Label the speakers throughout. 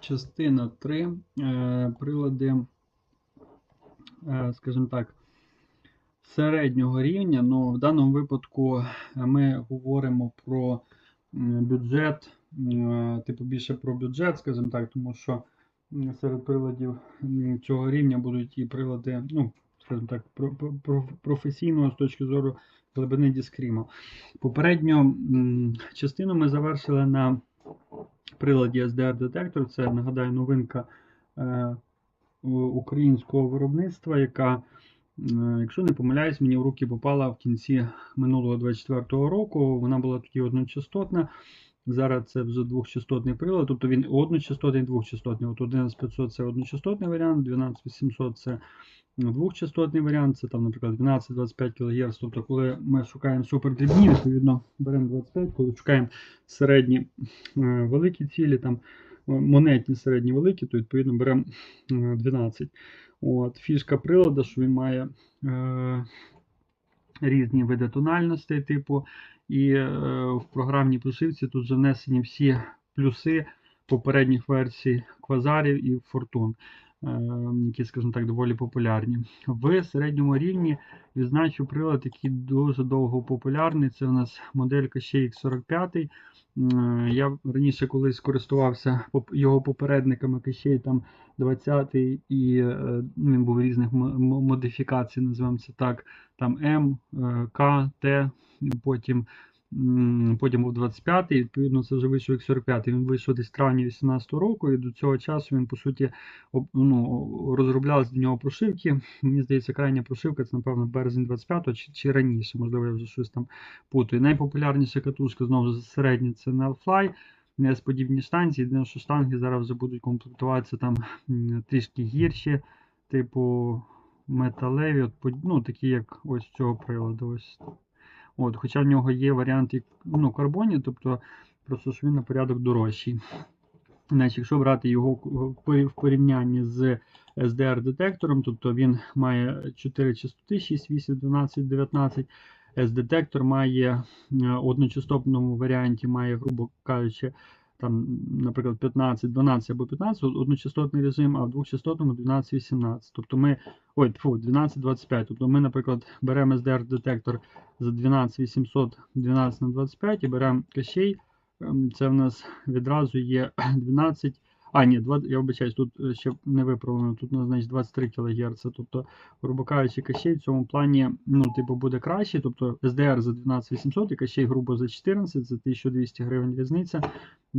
Speaker 1: Частина 3. Е, прилади, е, скажімо так, середнього рівня. Ну, в даному випадку ми говоримо про бюджет, е, типу більше про бюджет, скажімо так, тому що серед приладів цього рівня будуть і прилади, ну, скажімо так, про, про- про- професійного з точки зору глибини діскріма. Попередню частину ми завершили на приладі SDR-детектор. Це, нагадаю, новинка е, українського виробництва, яка, е, якщо не помиляюсь, мені в руки попала в кінці минулого 24-го року. Вона була тоді одночастотна. Зараз це двохчастотний прилад, тобто він одночастотний і двохчастотний. От 11500 це одночастотний варіант, 12800 це двохчастотний варіант, це там, наприклад, 12-25 кГц. Тобто, коли ми шукаємо супердрібні, відповідно беремо 25, коли шукаємо середні е, великі цілі, там е, монетні середні великі, то відповідно беремо е, 12. От, фішка приладу, що він має е, різні види тональностей, типу, і е, в програмній прошивці тут вже внесені всі плюси попередніх версій квазарів і фортун, е, які, скажімо так, доволі популярні. В середньому рівні відзначу прилад, який дуже довго популярний. Це у нас моделька X45. М, Я раніше колись користувався його попередниками Кащей там 20 і е, ну, він був різних модифікацій, називаємо це так. Там М, е, К, Т, потім, потім був 25 і відповідно це вже вийшов X45. Він вийшов десь в травні 18 року, і до цього часу він, по суті, ну, розроблялись до нього прошивки. Мені здається, крайня прошивка це, напевно, березень 25 чи, чи раніше, можливо, я вже щось там путаю. Найпопулярніша катушка знову ж середня це Nelfly. Несподібні станції, єдине, що штанги зараз вже будуть комплектуватися там трішки гірші, типу металеві, ну, такі як ось цього приладу. Ось. От, хоча в нього є варіант ну, карбоні, тобто просто що він на порядок дорожчий. Значить, якщо брати його в порівнянні з SDR-детектором, тобто він має 4 частоти 6, 8, 12, 19. S-детектор має в одночастотному варіанті, має, грубо кажучи, там, наприклад, 15, 12 або 15 одночастотний режим, а в двохчастотному 12, 18. Тобто ми, ой, тьфу, 12, 25. Тобто ми, наприклад, беремо SDR-детектор за 12 800, 12 на 25 і беремо кащей. Ем, Це в нас відразу є 12. А, ні, 20, я вибачаюсь, тут е, ще не виправлено, тут у значить 23 кГц. Тобто, грубо кажучи, кащей в цьому плані ну, типу, буде краще. Тобто SDR за 12800 і кащей грубо за 14, за 1200 гривень різниця.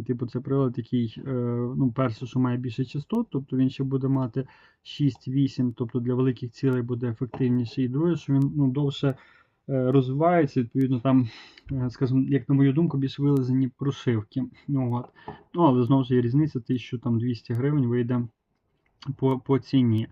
Speaker 1: Типу, це прилад, який, е, ну, перше, що має більше частот, тобто він ще буде мати 6-8, тобто для великих цілей буде ефективніший. І друге, що він ну, довше розвивається, відповідно, там, е, скажімо, як на мою думку, більш вилазені прошивки. Ну, от. ну але знову ж є різниця, 1200 гривень вийде по, по ціні.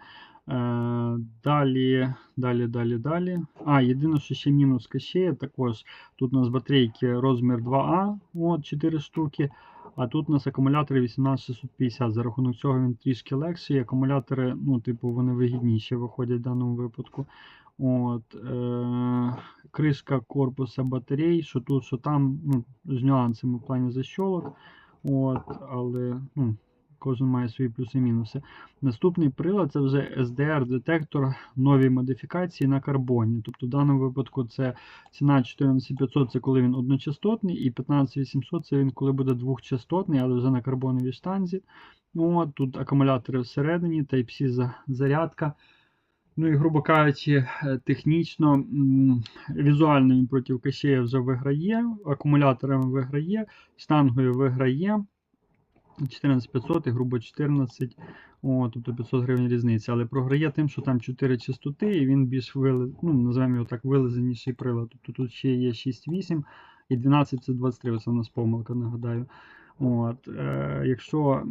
Speaker 1: Е, далі, далі, далі, далі. А, єдине, що ще мінус кащея, також тут у нас батарейки розмір 2А, от 4 штуки. А тут у нас акумулятори 18650. За рахунок цього він трішки легший. Акумулятори, ну, типу, вони вигідніші виходять в даному випадку. От, е, кришка корпуса батарей, що тут, що там, ну, з нюансами в плані защолок. От, але ну, кожен має свої плюси і мінуси. Наступний прилад це вже SDR-детектор новій модифікації на карбоні. Тобто в даному випадку це ціна 14500 це коли він одночастотний, і 15800 це він коли буде двохчастотний, але вже на карбоновій штанзі. От, тут акумулятори всередині, Type-C зарядка. Ну і, грубо кажучи, е, технічно, візуально він проти кащея вже виграє, акумуляторами виграє, штангою виграє. 14500 і грубо 14, о, тобто 500 гривень різниця. Але програє тим, що там 4 частоти, і він більш вили, ну, називаємо його так, вилизаніший прилад. Тобто тут ще є 6-8 і 12 це 23, це у нас помилка, нагадаю. От, е, якщо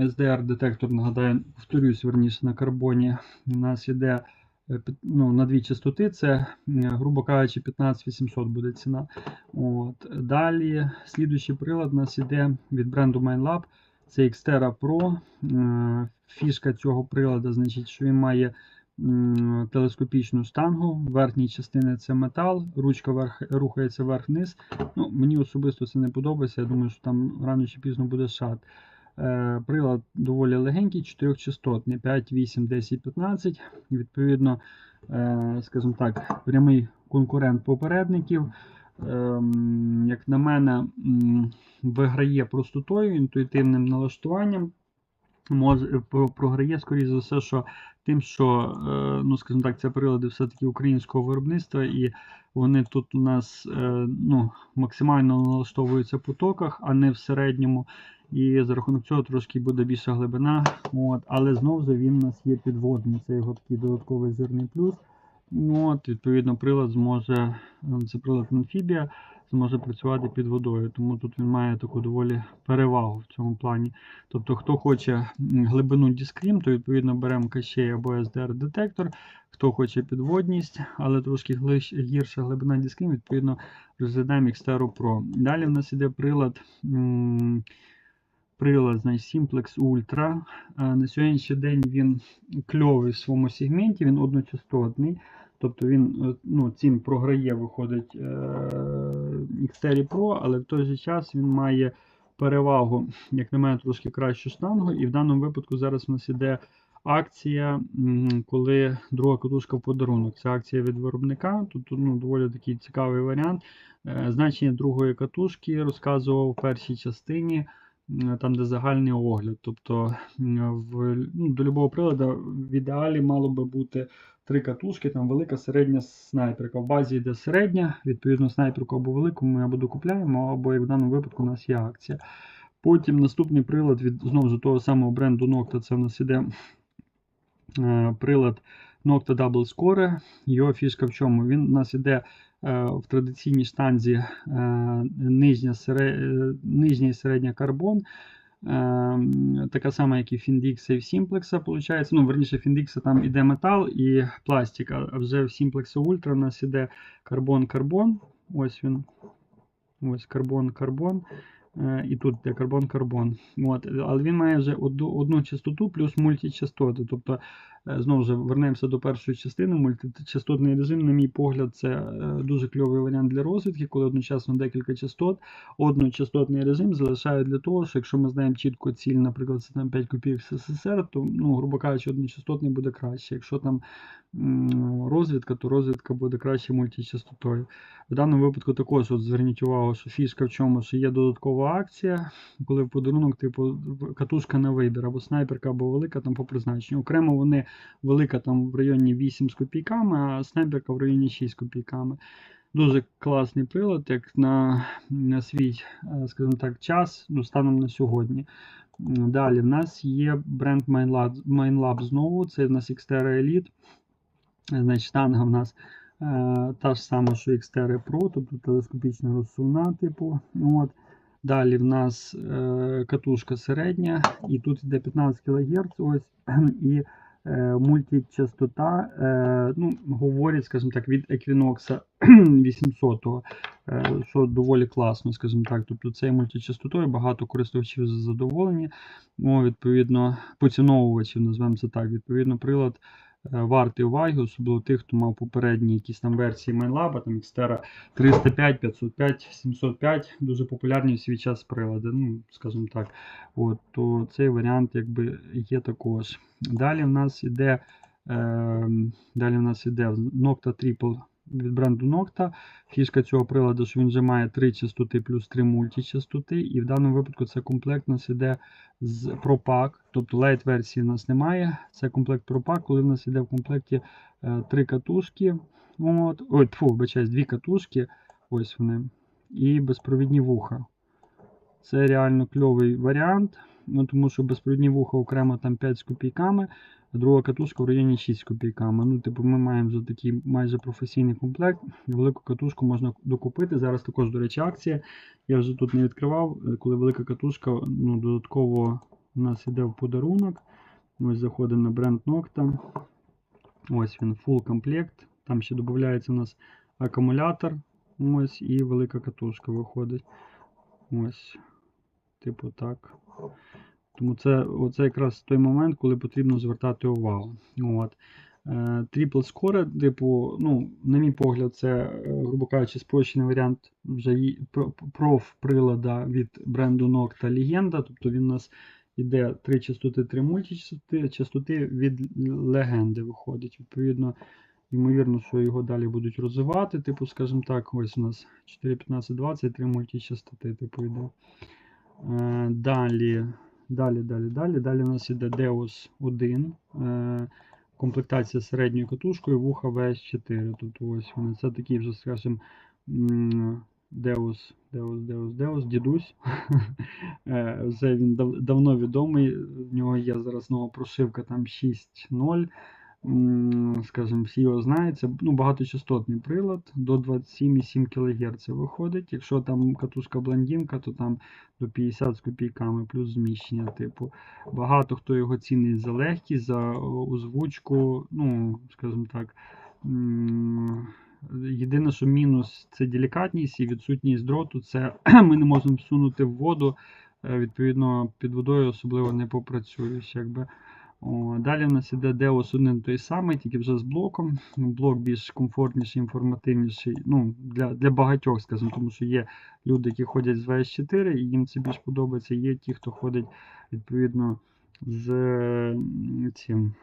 Speaker 1: SDR-детектор, нагадаю, повторюсь, верніше на карбоні, у нас йде е, ну, на дві частоти, це, грубо кажучи, 15800 буде ціна. От. Далі, слідуючий прилад у нас йде від бренду MindLab. Це Xterra Pro. Е, Фішка цього приладу, значить, що він має телескопічну штангу. В верхній частині це метал, ручка верх, рухається вверх-вниз. Ну, мені особисто це не подобається. Я думаю, що там рано чи пізно буде шат. Е, Прилад доволі легенький, 4-частотний, 5, 8, 10, 15. Відповідно, е, скажімо так, прямий конкурент попередників. Ем, Як на мене, виграє простотою, інтуїтивним налаштуванням. Мож- про- програє, скоріше за все, що тим, що, е, ну, скажімо так, це прилади все-таки українського виробництва, і вони тут у нас е, ну, максимально налаштовуються по токах, а не в середньому. І за рахунок цього трошки буде більша глибина. От, але знову ж він у нас є підводний. Це його такий додатковий жирний плюс. От, відповідно, прилад зможе, е, це прилад амфібія, зможе працювати під водою. Тому тут він має таку доволі перевагу в цьому плані. Тобто, хто хоче глибину Discrim, то відповідно беремо кащей або SDR-детектор. Хто хоче підводність, але трошки гірша глибина Discrim, відповідно розглядаємо Xterra Pro. Далі в нас іде прилад. Прилад, значить, Simplex Ultra. Е, На сьогоднішній день він кльовий в своєму сегменті, він одночастотний. Тобто він е, ну, цим програє, виходить е, Pro, але в той же час він має перевагу, як на мене, трошки кращу штангу. І в даному випадку зараз у нас іде акція, коли друга катушка в подарунок. Це акція від виробника. Тут ну, доволі такий цікавий варіант. Е, Значення другої катушки розказував в першій частині. Там, де загальний огляд. Тобто в, ну, до любого приладу в ідеалі мало би бути три катушки, там велика, середня снайперка. В базі йде середня, відповідно, снайперку або велику ми або докупляємо, або як в даному випадку у нас є акція. Потім наступний прилад від знову ж того самого бренду Nocta, це в нас іде е, прилад Nocta Double Score. Його фішка в чому? Він у нас іде е, в традиційній штанзі е, нижня, сере, е, нижня і середня карбон. Е, така сама, як і Findix і в Simplex, виходить. Ну, верніше, Findix там іде метал і пластик, а вже в Simplex Ultra у нас іде карбон-карбон. Ось він. Ось карбон-карбон. Е, І тут де карбон-карбон. Але він має вже одну, одну частоту плюс мультичастоти. Тобто, знову ж вернемося до першої частини. Мультичастотний режим, на мій погляд, це е, дуже кльовий варіант для розвідки, коли одночасно декілька частот. Одночастотний режим залишає для того, що якщо ми знаємо чітко ціль, наприклад, це там 5 копійок СССР, то, ну, грубо кажучи, одночастотний буде краще. Якщо там розвідка, то розвідка буде краще мультичастотою. В даному випадку також от зверніть увагу, що фішка в чому, що є додаткова акція, коли в подарунок, типу, катушка на вибір, або снайперка, або велика там по призначенню. Окремо вони велика там в районі 8 з копійками, а снайперка в районі 6 з копійками. Дуже класний прилад, як на, на свій, е, скажімо так, час, ну, станом на сьогодні. Далі в нас є бренд MindLab, MindLab знову, це в нас Xterra Elite. Значить, штанга в нас е, та ж сама, що Xterra Pro, тобто телескопічна розсувна, типу. От. Далі в нас е, катушка середня, і тут йде 15 кГц. Ось, і е, мультичастота, е, ну, говорять, скажімо так, від Equinox 800, е, що доволі класно, скажімо так. Тобто це мультичастотою багато користувачів задоволені. Ну, відповідно, поціновувачів, назвемо це так. Відповідно, прилад вартий уваги, особливо тих, хто мав попередні якісь там версії MindLab, там Xterra 305, 505, 705, дуже популярні в свій час прилади, ну, скажімо так. От, то цей варіант якби є також. Далі в нас іде, е, далі в нас іде Nocta Triple від бренду Nocta. Фішка цього приладу, що він вже має 3 частоти плюс 3 мультичастоти. І в даному випадку це комплект у нас іде з ProPack, тобто лайт версії в нас немає. Це комплект ProPack, коли в нас іде в комплекті е, 3 катушки. От, ой, тьфу, вибачаюсь, 2 катушки. Ось вони. І безпровідні вуха. Це реально кльовий варіант, ну, тому що безпровідні вуха окремо там 5 з копійками, друга катушка в районі 6 з копійками. Ну, типу, ми маємо вже такий майже професійний комплект. Велику катушку можна докупити. Зараз також, до речі, акція. Я вже тут не відкривав, е, коли велика катушка ну, додатково у нас йде в подарунок. Ось заходимо на бренд Nocta. Ось він, full комплект. Там ще додається у нас акумулятор. Ось і велика катушка виходить. Ось. Типу так. Тому це оце якраз той момент, коли потрібно звертати увагу. От. Е, Triple Score, типу, ну, на мій погляд, це, е, грубо кажучи, спрощений варіант вже проф прилада від бренду Nocta Legenda. Тобто він у нас йде три частоти, три мультичастоти, частоти від легенди виходить. Відповідно, ймовірно, що його далі будуть розвивати. Типу, скажімо так, ось у нас 4, 15, 20, три мультичастоти, типу, йде. Е, Далі, далі, далі, далі. Далі у нас іде Deus 1. е, Комплектація з середньою катушкою, вуха VS4. Тобто ось вони. Це такий вже, скажімо, Deus, Deus, Deus, Deus, дідусь. Е, Вже він дав- давно відомий. В нього є зараз нова прошивка там 6.0. Скажімо, всі його знають. Це ну, багаточастотний прилад до 27,7 кГц виходить. Якщо там катушка блондинка, то там до 50 з копійками, плюс зміщення. Типу, багато хто його цінить за легкість, за озвучку. Ну, скажімо так. Єдине, що мінус це делікатність і відсутність дроту. Це ми не можемо всунути в воду. е, Відповідно, під водою особливо не попрацюєш. Якби. Далі в нас іде Deus 1 той самий, тільки вже з блоком. Блок більш комфортніший, інформативніший. Ну, для, для багатьох, скажімо, тому що є люди, які ходять з VS4, і їм це більш подобається. Є ті, хто ходить відповідно з цим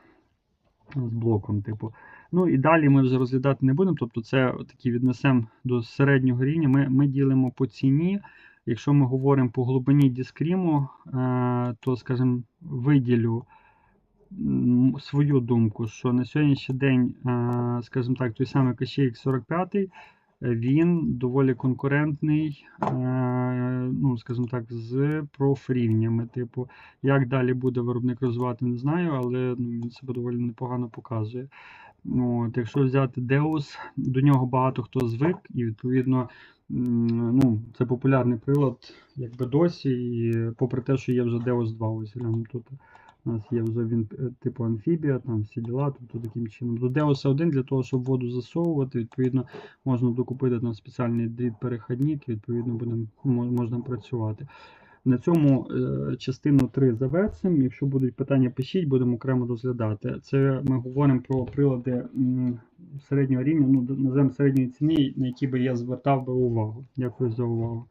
Speaker 1: з блоком, типу. Ну і далі ми вже розглядати не будемо. Тобто, це такі віднесемо до середнього рівня. Ми, ми ділимо по ціні. Якщо ми говоримо по глибині дискріму, е, то, скажімо, виділю свою думку, що на сьогоднішній день, е, скажімо так, той самий Кащеїк 45 е, він доволі конкурентний, е, ну, скажімо так, з профрівнями. Типу, як далі буде виробник розвивати, не знаю, але ну, він себе доволі непогано показує. От, якщо взяти Deus, до нього багато хто звик, і відповідно ну, це популярний прилад, якби досі, і попри те, що є вже Deus 2, ось глянемо тут. У нас є вже він е, типу амфібія, там всі діла, тобто таким чином. До Deus 1 для того, щоб воду засовувати, відповідно, можна докупити там спеціальний дріт перехідник, відповідно будем, мо- можна працювати. На цьому е, частину 3 завершимо. Якщо будуть питання, пишіть, будемо окремо розглядати. Це ми говоримо про прилади середнього рівня, ну, називаємо середньої ціни, на які би я звертав би увагу. Дякую за увагу.